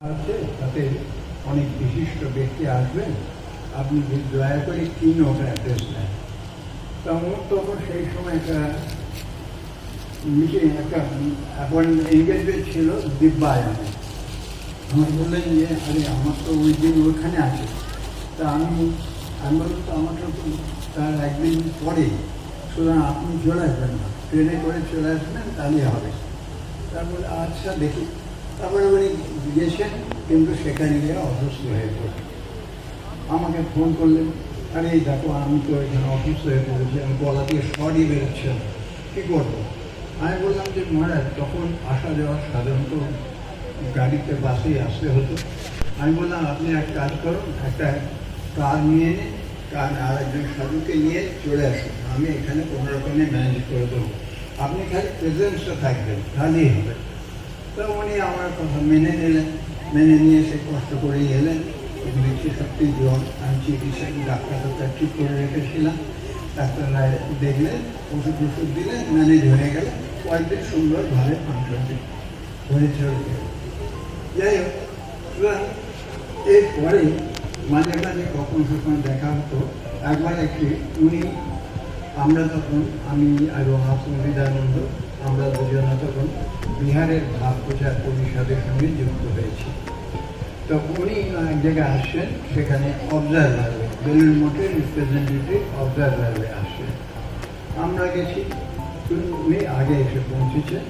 আছে, তাতে অনেক বিশিষ্ট ব্যক্তি আসবেন। আপনি যদি দয়া করে কি নোট অ্যাড্রেস নেন। তা আমার তখন সেই সময় একটা মিটিং একটা এঙ্গেজমেন্ট ছিল দিব্যায়নে আমার বললেন যে, আরে, আমার তো ওই দিন ওখানে আছে। তা আমি আমি বললাম, তো আমার তো তার একদিন পরে। সুতরাং আপনি চলে আসবেন না। ট্রেনে করে চলে আসবেন তাহলে হবে। তারপরে আচ্ছা দেখি। তারপরে উনি গিয়েছেন কিন্তু সেখানে গিয়ে অসুস্থ হয়ে পড়ে আমাকে ফোন করলেন, আরে এই দেখো, আমি তো এখানে অসুস্থ হয়ে পড়েছি, আমি গলা দিয়ে সরই বেরোচ্ছে কী করব? আমি বললাম যে, মহারাজ, তখন আসা যাওয়া সাধারণত গাড়িতে বাসেই আসতে হতো। আমি বললাম, আপনি এক কাজ করুন, একটা কার নিয়ে নিন কার আর একজন সাধুকে নিয়ে চলে আসুন। আমি এখানে কোনো রকমে ম্যানেজ করে দেবো। আপনি খালি প্রেজেন্সটা থাকবেন, তাহলেই হবে। তো উনি আমার কথা মেনে নিলেন। মেনে নিয়ে সে কষ্ট করেই এলেন। দেখছি সত্যি জ্বর আমি চিকিৎসা ডাক্তার ডাক্তার ঠিক করে রেখেছিলাম, ডাক্তাররা দেখলেন, ওষুধ ওষুধ দিলেন ম্যানেজ হয়ে গেল কয়েকদিন সুন্দরভাবে ফাংশনটি হয়ে চলে যাই হোক এরপরে মাঝে মাঝে কখন কখন দেখা হতো, একবার একটি উনি আমরা তখন আমি এবং আত্মবিদানন্দ আমরা দুজনে তখন বিহারের ভাব প্রচার পরিষদের সঙ্গে যুক্ত হয়েছি তো উনি এক জায়গায় আসছেন সেখানে অবজারভারে বেলুন মঠের রিপ্রেজেন্টেটিভ অবজারভারে আসছেন আমরা গেছি, উনি আগে এসে পৌঁছেছেন,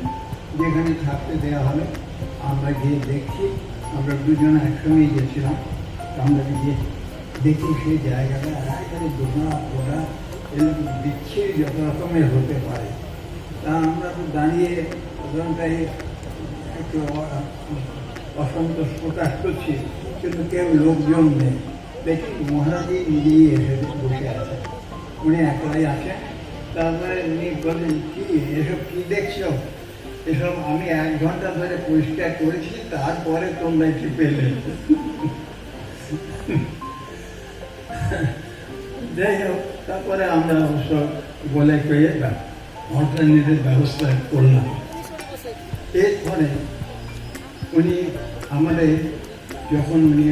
যেখানে থাকতে দেওয়া হবে। আমরা গিয়ে দেখছি, আমরা দুজন একসঙ্গেই গেছিলাম। আমরা গিয়ে দেখি সেই জায়গাটা একেবারে দোকান ওরা এরকম বিচ্ছিরি যত রকমের হতে পারে। তা আমরা তো দাঁড়িয়ে ওখানটায় একটু অসন্তোষ প্রকাশ করছি, কিন্তু কেউ লোকজন নেই। দেখি মহারাজই নিজেই এসে বসে আছে। উনি একলাই আছেন। তারপরে উনি বলেন কি, এসব কি দেখছ? এসব আমি এক ঘণ্টা ধরে পরিষ্কার করেছি, তারপরে তোমরা একটু পেলে। যাই হোক, তারপরে আমরা অবশ্য বলে কয়ে অল্টারনেটের ব্যবস্থা করলাম এরপরে উনি আমাদের যখন উনি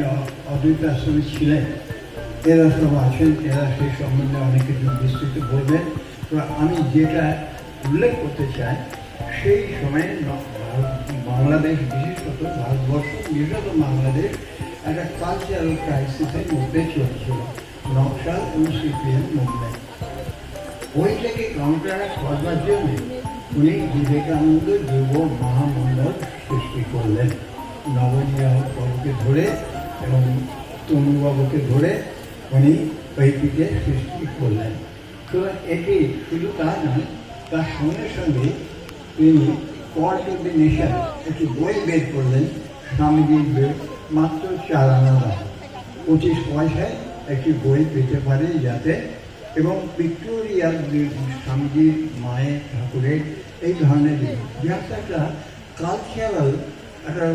অদ্বৈত আশ্রমে ছিলেন, এরা সব আছেন, এরা সেই সম্বন্ধে অনেক কিছু বিস্তৃত বলবেন। তো আমি যেটা উল্লেখ করতে চাই, সেই সময়ে বাংলাদেশ, বিশেষত ভারতবর্ষ, বিশেষত বাংলাদেশ, একটা কালচারাল ক্রাইসিসের মধ্যে চলছিল। নকশাল এবং সিপিএম মুভমেন্ট ওইটাকে কাউন্টার করবার জন্য উনি বিবেকানন্দ যুব মহামণ্ডল সৃষ্টি করলেন। নবনীয় বাবুকে ধরে এবং তনুবাবুকে ধরে উনি ওইটিকে সৃষ্টি করলেন। তো এটি শুধু তা নয়, তার সঙ্গে সঙ্গে তিনি কর্ট একটি বই বের করলেন স্বামীজির বই, মাত্র চার আনা পঁচিশ পয়সায় একটি বই পেতে পারে যাতে এবং ভিক্টোরিয়ার যে স্বামীজির মায়ের ঠাকুরের এই ধরনের যাতে একটা কালচারাল একটা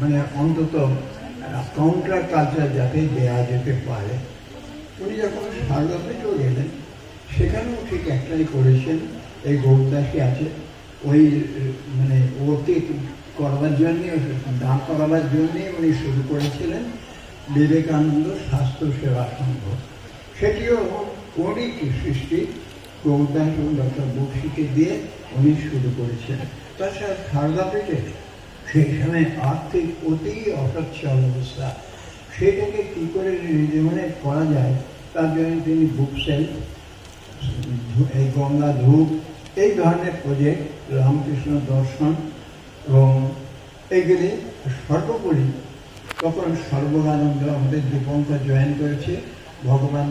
মানে অন্তত কাউন্টার কালচার যাতে দেওয়া যেতে পারে। উনি যখন সারদাপেটেও গেলেন সেখানেও ঠিক একটাই করেছেন, এই গৌরদাসী আছে, ওই মানে ওকে করবার জন্যে, দান করাবার জন্যে উনি শুরু করেছিলেন বিবেকানন্দ স্বাস্থ্য সেবা সংঘ। সেটিও ওরই সৃষ্টি। গৌরদাস এবং ডক্টর বক্সিকে দিয়ে উনি শুরু করেছেন। তাছাড়া সারদা পেটে সময় আর্থিক অতি অসচ্ছল অবস্থা। সেটাকে কী করে জীবনে করা যায়, তার জন্য তিনি বুক সেল এই গঙ্গা ধূপ, এই ধরনের প্রজেক্ট রামকৃষ্ণ দর্শন এবং এইগুলি সর্বোপরি তখন সর্বগানন্দ আমাদের দীপঙ্কর জয়েন করেছে। ভগবান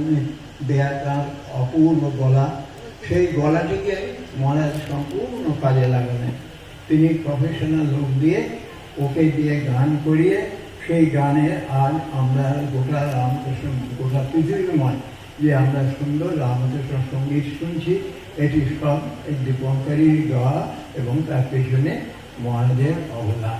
দেয়া তার অপূর্ব গলা। সেই গলাটিকে মহারাজ সম্পূর্ণ কাজে লাগালেন। তিনি প্রফেশনাল লোক দিয়ে ওকে দিয়ে গান করিয়ে, সেই গানে আজ আমরা গোটা রামকৃষ্ণ, গোটা পৃথিবীময় যে আমরা সুন্দর রামকৃষ্ণ সংগীত শুনছি, এটি সব এই দীপঙ্করই গাওয়া এবং তার পেছনে মহারাজের অবদান